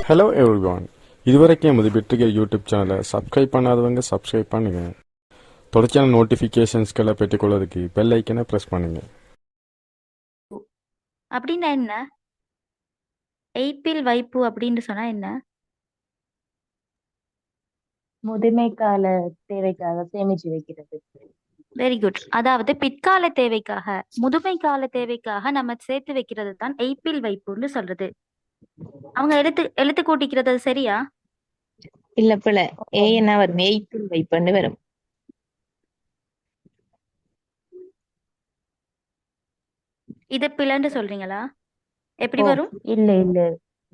Hello everyone இதுவரைக்கும் எமது பெற்றுகர் யூடியூப் சேனலை சப்ஸ்கிரைப் பண்ணாதவங்க சப்ஸ்கிரைப் பண்ணுங்க. தொடர்ச்சியான நோட்டிஃபிகேஷன்ஸ்களை பெற்றுக்கொள்வதற்கு பெல் ஐக்கனை ப்ரெஸ் பண்ணுங்க. அப்படின்னா என்ன? எய்ப்பில் வைப்பு அப்படின்னு சொன்னா என்ன? முதுமை கால தேவைக்காக சேமிச்சு வைக்கிறது. வெரி குட் அதாவது பிற்கால தேவைக்காக முதுமை கால தேவைக்காக நம்ம சேர்த்து வைக்கிறது தான் எய்ப்பில் வைப்புன்னு சொல்றது. அவங்க எழுத்து எழுத்து கூட்டிக்கிறது அது சரியா? இல்ல பிள்ள ஏன்னா வரும்? எய்ப்பில் வைப்பன்னு வரும். இது பிள்ளைன்னு சொல்றீங்களா? எப்படி. வரும்? இல்ல இல்ல.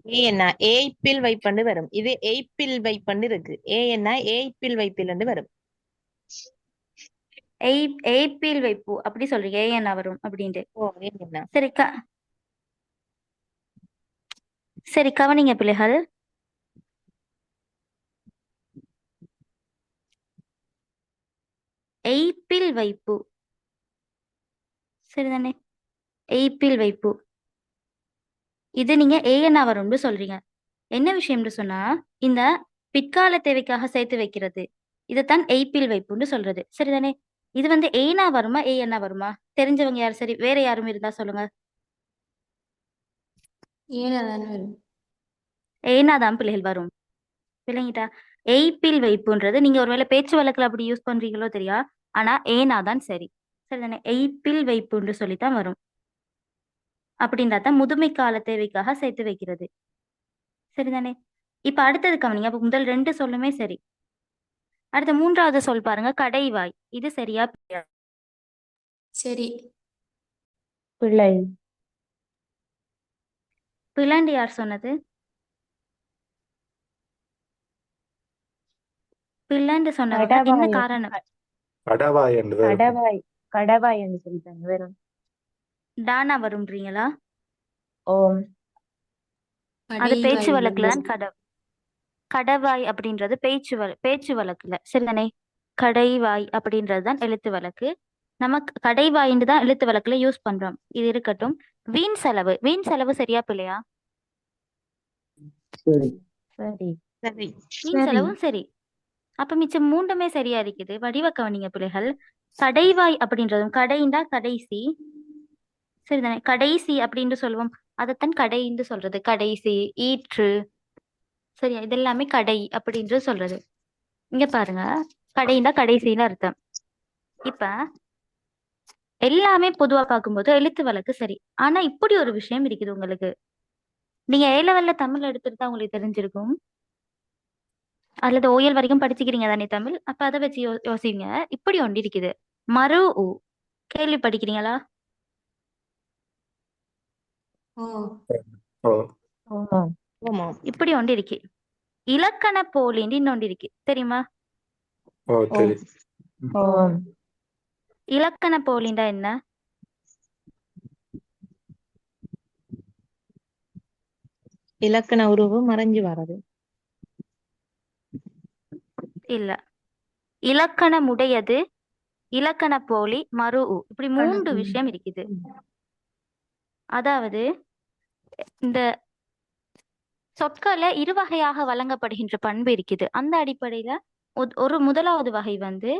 ஏன்னா ஏய்ப்பில் வைப்பன்னு வரும். இது எய்ப்பில் வைப்பன்னு இருக்கு. ஏன்னா ஏய்ப்பில் வைப்பில் வரும். எய் எய்ப்பில் வைப்பு அப்படி சொல்றீங்க. ஏ என்ன வரும்? அப்படின்ட்டு. சரி க சரி கவனிங்க பிள்ளைகள். எய்ப்பில் வைப்பு. சரிதானே? எய்ப்பில் வைப்பு. இது நீங்க ஏஎன்ஆ வரும்னு சொல்றீங்க. என்ன விஷயம்னு சொன்னா இந்த பிற்கால தேவைக்காக சேர்த்து வைக்கிறது இதைத்தான் எய்ப்பில் வைப்புன்னு சொல்றது. சரிதானே? இது வந்து ஏனா வருமா ஏஎன்ஆ வருமா தெரிஞ்சவங்க யார்? சரி வேற யாரும் இருந்தா சொல்லுங்க. ஏனா தான் பிள்ளைகள் வரும். பிள்ளைங்கிட்டா எய்ப்பில் வைப்புன்றது நீங்க ஒருவேளை பேச்சு வழக்குல அப்படி யூஸ் பண்றீங்களோ தெரியா? ஆனா ஏனா தான் சரி சரிதானே எய்ப்பில் வைப்புன்னு சொல்லித்தான் வரும். அப்படின்றா தான் முதுமை கால தேவைக்காக சேர்த்து வைக்கிறது. சரிதானே இப்ப அடுத்தது கவனிங்க. அப்ப முதல் ரெண்டு சொல்லுமே சரி. அடுத்த மூன்றாவது சொல் பாருங்க. கடைவாய் இது சரியா? சரி. பிள்ளை. பிள்ளாண்டு யார் சொன்னது. பிள்ளாண்டு சொன்னவங்க என்ன கடவாய். காரணம்? கடவாய் என்று கடவாய். கடவாய் என்று சொல்லிட்டாங்க. வரும் டானா வரும்ன்றீங்களா? ஓம். அது பேச்சு வழக்குல கட கடவாய் அப்படின்றது பேச்சு வழ பேச்சு வழக்குல. சரிதானே கடைவாய் அப்படின்றது தான் எழுத்து வழக்கு. நமக்கு கடைவாயின்னு தான் எழுத்து வழக்குல யூஸ் பண்றோம். இது இருக்கட்டும். வீண் செலவு. வீண் செலவு சரியா பிள்ளையா சரி. சரி. வீண் செலவும் சரி. அப்ப மிச்சம் மூண்டுமே சரியா இருக்குது வடிவ கவனிங்க பிள்ளைகள். கடைவாய் அப்படின்றதும் கடைண்டா கடைசி. சரிதானே? கடைசி அப்படின்னு சொல்லுவோம். அதைத்தான் கடைன்னு சொல்றது. கடைசி ஈற்று. சரியா? இதெல்லாமே கடை அப்படின்றது சொல்றது. இங்க பாருங்க. கடைண்டா கடைசின்னு அர்த்தம். இப்ப எல்லாமே பொதுவா பார்க்கும்போது எழுத்து வழக்கு சரி. ஆனா இப்படி ஒரு விஷயம் இருக்குது உங்களுக்கு. நீங்க ஏ லெவல்ல தமிழ் எடுத்துட்டு தான் உங்களுக்கு தெரிஞ்சிருக்கும். அல்லது ஓயல் வரைக்கும் படிச்சுக்கிறீங்க தானே தமிழ். அப்ப அதை வச்சு யோ யோசிங்க. இப்படி ஒன்று இருக்குது. மறு உ. கேள்வி படிக்கிறீங்களா? இப்படி ஒன்று இருக்கு. இலக்கண போலின்னு இன்னொன்று இருக்கு. தெரியுமா? இலக்கண போலிண்டா என்ன? இலக்கண உருவு மறைஞ்சு வர்றது இல்ல. இலக்கணமுடையது இலக்கண போலி மறு உ. இப்படி மூன்று. விஷயம் இருக்குது. அதாவது இந்த சொற்களை இரு வகையாக வழங்கப்படுகின்ற பண்பு இருக்குது. அந்த அடிப்படையில ஒரு முதலாவது வகை வந்து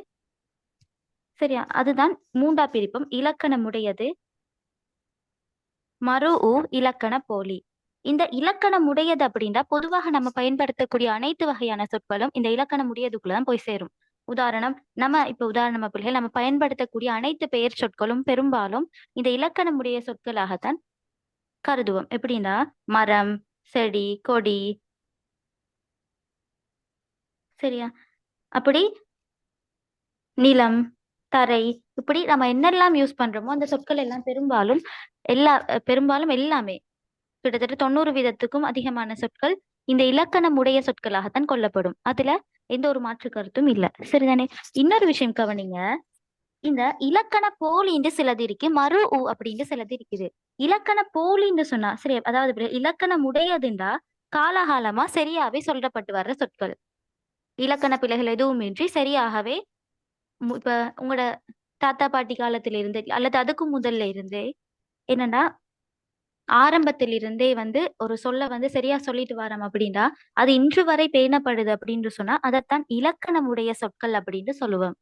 சரியா? அதுதான் மூண்டா பிரிப்பும். இலக்கணமுடையது. மறு உ இலக்கண போலி. இந்த இலக்கணம் உடையது அப்படின்னா பொதுவாக நம்ம பயன்படுத்தக்கூடிய அனைத்து வகையான சொற்களும் இந்த இலக்கணம் தான் போய் சேரும். உதாரணம் நம்ம இப்ப உதாரணமா பிள்ளைகள் நம்ம பயன்படுத்தக்கூடிய அனைத்து பெயர் சொற்களும் பெரும்பாலும் இந்த இலக்கணமுடைய சொற்களாகத்தான் கருதுவோம். எப்படின்னா மரம் செடி கொடி. சரியா? அப்படி நிலம் தரை இப்படி நம்ம என்னெல்லாம் யூஸ் பண்றோமோ அந்த சொற்கள் எல்லாம் பெரும்பாலும் எல்லா பெரும்பாலும் எல்லாமே கிட்டத்தட்ட தொண்ணூறு வீதத்துக்கும் அதிகமான சொற்கள் இந்த இலக்கணம் உடைய சொற்களாகத்தான் கொல்லப்படும் அதுல எந்த ஒரு மாற்று கருத்தும் இல்ல. சரிதானே? இன்னொரு விஷயம் கவனிங்க. இந்த இலக்கண போலின்னு சிலது இருக்கு மறு உ அப்படின்னு சிலது இருக்குது. இலக்கண போலின்னு சொன்னா சரி அதாவது இலக்கணம் உடையதுண்டா காலகாலமா சரியாவே சொல்லப்பட்டு வர்ற சொற்கள். இலக்கண பிழைகள் எதுவுமின்றி சரியாகவே இப்ப உங்களோட தாத்தா பாட்டி காலத்துல இருந்து அல்லது அதுக்கு முதல்ல இருந்தே என்னன்னா ஆரம்பத்திலிருந்தே வந்து ஒரு சொல்ல வந்து சரியா சொல்லிட்டு வரோம் அப்படின்னா அது இன்று வரை பேணப்படுது அப்படின்னு சொன்னா அதைத்தான் இலக்கணமுடைய சொற்கள் அப்படின்னு சொல்லுவோம்.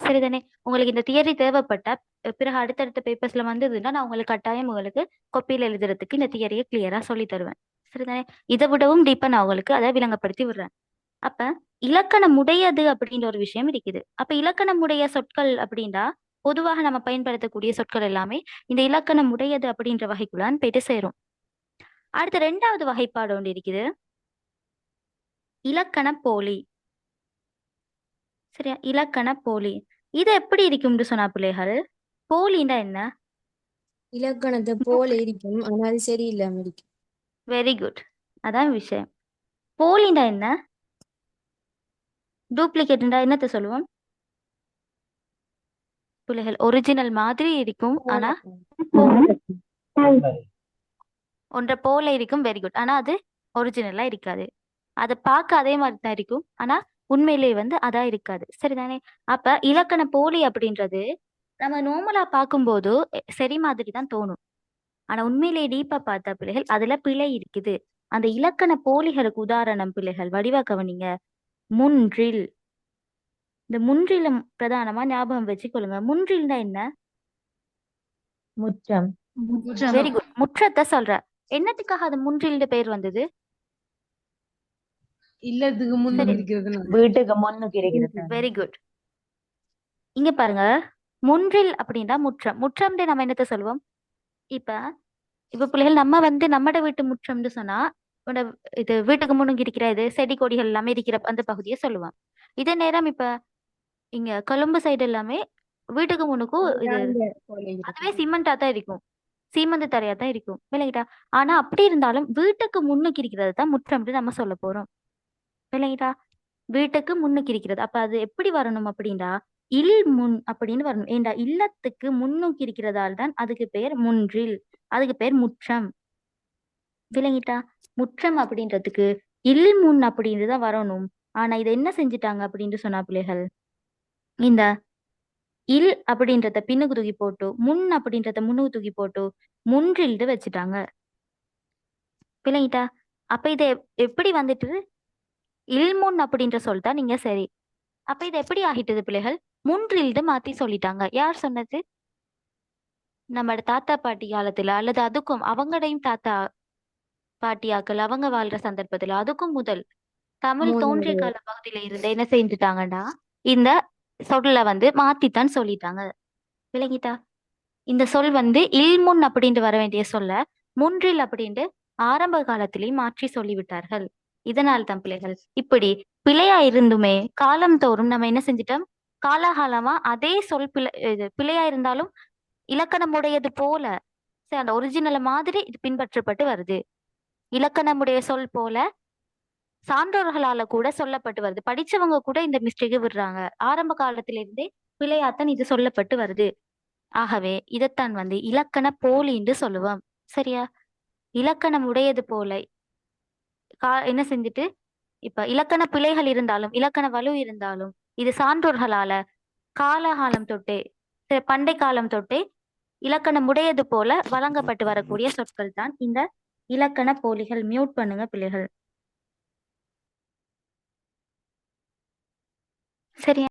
சரிதானே? உங்களுக்கு இந்த தியரி தேவைப்பட்டா பிறகு அடுத்தடுத்த பேப்பர்ஸ்ல வந்ததுன்னா நான் உங்களுக்கு கட்டாயம் உங்களுக்கு கொப்பியில் எழுதுறதுக்கு இந்த தியரியை கிளியரா சொல்லி தருவேன். சரிதானே? இதை விடவும் டீப்பா நான் உங்களுக்கு அதை விளங்கப்படுத்தி விடுறேன். அப்ப இலக்கணமுடையது அப்படின்ற ஒரு விஷயம் இருக்குது. அப்ப இலக்கணமுடைய சொற்கள் அப்படின்னா பொதுவாக நம்ம பயன்படுத்தக்கூடிய சொற்கள் எல்லாமே இந்த இலக்கணமுடையது அப்படின்ற வகைக்குள்ளான் போயிட்டு சேரும் அடுத்த ரெண்டாவது வகைப்பாடு ஒன்று இருக்குது. இலக்கண போலி சரியா? இலக்கண போலி இது எப்படி இருக்கும்னு சொன்னா பிள்ளைகள்? போலின்னா என்ன? இலக்கணத்தை போல இருக்கும் ஆனா அது சரியில்லாம இருக்கும் வெரி குட் அதான் விஷயம். போலின்னா என்ன? டூப்ளிகேட்ன்றா என்னத்த சொல்லுவோம்? பிள்ளைகள் ஒரிஜினல் மாதிரி இருக்கும் ஆனா ஒன்றை போல இருக்கும் வெரி குட் ஆனா அது ஒரிஜினலா இருக்காது. அதை பார்க்க அதே மாதிரி தான் இருக்கும் ஆனா உண்மையிலேயே வந்து அதா இருக்காது. சரிதானே? அப்ப இலக்கண போலி அப்படின்றது நம்ம நார்மலா பார்க்கும்போது சரி மாதிரி தான் தோணும். ஆனா உண்மையிலேயே டீப்பா பார்த்தா பிள்ளைகள் அதுல பிழை இருக்குது. அந்த இலக்கண போலிகளுக்கு உதாரணம் பிள்ளைகள் வடிவா கவனிங்க. முன்றில். இந்த முன்றில பிரதானமா ஞாபகம் வச்சுக்கொள்ளுங்க. முன்றில்னா என்ன? முற்றம். வெரி குட் முற்றத்தை சொல்ற. என்னத்துக்காக அது முன்றில்னு பேர் வந்தது? இல்லத்துக்கு. இருக்கிறதுனால வீட்டுக்கு முன்னுக்கு இருக்கிறது வெரி குட் இங்க பாருங்க. முன்றில் அப்படின்னா முற்றம். முற்றம்னு நம்ம என்னத்த சொல்லுவோம்? இப்ப இப்ப பிள்ளைகள் நம்ம வந்து நம்மட வீட்டு முற்றம்னு சொன்னா இது வீட்டுக்கு முன்னுக்கு இருக்கிற இது செடி கொடிகள் எல்லாமே இருக்கிற அந்த பகுதியை சொல்லுவோம் இதே நேரம் இப்ப இங்க கொழும்பு சைடு எல்லாமே வீட்டுக்கு முன்னுக்கும் இது அதுவே சிமெண்டா தான் இருக்கும். சீமந்து தரையா தான் இருக்கும். விளங்கிட்டா? ஆனா அப்படி இருந்தாலும் வீட்டுக்கு முன்னுக்கு இருக்கிறது தான் முற்றம்னு நம்ம சொல்ல போறோம். விளங்கிட்டா? வீட்டுக்கு முன்னுக்கு இருக்கிறது. அப்ப அது எப்படி வரணும் அப்படின்னா இல் முன் அப்படின்னு வரணும். ஏண்டா? இல்லத்துக்கு முன்னுக்கு இருக்கிறதால் தான் அதுக்கு பேர் முன்றில். அதுக்கு பேர் முற்றம். விளங்கிட்டா? முற்றம் அப்படின்றதுக்கு இல் முன் அப்படின்றது தான் வரணும். ஆனா இதை என்ன செஞ்சுட்டாங்க அப்படின்னு சொன்னா பிள்ளைகள்? இந்த இல் அப்படின்றத பின்னுக்கு தூக்கி போட்டு முன் அப்படின்றத முன்னுக்கு தூக்கி போட்டு முன்றில்டு வச்சுட்டாங்க. பிள்ளைங்கிட்டா அப்ப இதை எப்- எப்படி வந்துட்டு? இல்முன் அப்படின்ற சொல் தான் நீங்க சரி. அப்ப இது எப்படி ஆகிட்டது பிள்ளைகள்? முன்றில்டு மாத்தி சொல்லிட்டாங்க. யார் சொன்னது? நம்ம தாத்தா பாட்டி காலத்துல அல்லது அதுக்கும் அவங்கடையும் தாத்தா பாட்டியாக்கள் அவங்க வாழ்ற சந்தர்ப்பத்துல அதுக்கும் முதல். தமிழ் தோன்றிய. கால பகுதியில இருந்து என்ன செஞ்சுட்டாங்கன்னா இந்த சொல்ல வந்து மாத்தித்தான் சொல்லிட்டாங்க. விளங்கிட்டா? இந்த சொல் வந்து இல்முன் அப்படின்ட்டு வர வேண்டிய சொல்ல முன்றில் அப்படின்ட்டு ஆரம்ப காலத்திலேயே மாற்றி சொல்லிவிட்டார்கள். இதனால் தான் பிள்ளைகள் இப்படி பிழையா இருந்துமே காலம் தோறும் நம்ம என்ன செஞ்சிட்டோம்? காலகாலமா அதே சொல் பிழை இது பிழையா இருந்தாலும் இலக்கணமுடையது போல. சரி, அந்த ஒரிஜினல் மாதிரி இது பின்பற்றப்பட்டு வருது. இலக்கணமுடைய சொல் போல சான்றோர்களால கூட சொல்லப்பட்டு வருது. படிச்சவங்க கூட இந்த மிஸ்டேக்கு விடுறாங்க. ஆரம்ப காலத்திலிருந்தே பிழையாத்தான் இது சொல்லப்பட்டு வருது. ஆகவே இதைத்தான் வந்து இலக்கண போலின்னு சொல்லுவோம். சரியா? இலக்கணம் உடையது போல கா- என்ன செஞ்சுட்டு? இப்ப இலக்கண பிழைகள் இருந்தாலும் இலக்கண வலு இருந்தாலும் இது சான்றோர்களால காலகாலம் தொட்டே பண்டை காலம் தொட்டே இலக்கணம் உடையது போல வழங்கப்பட்டு வரக்கூடிய சொற்கள் தான் இந்த இலக்கண போலிகள் மியூட் பண்ணுங்க பிள்ளைகள். சரியா?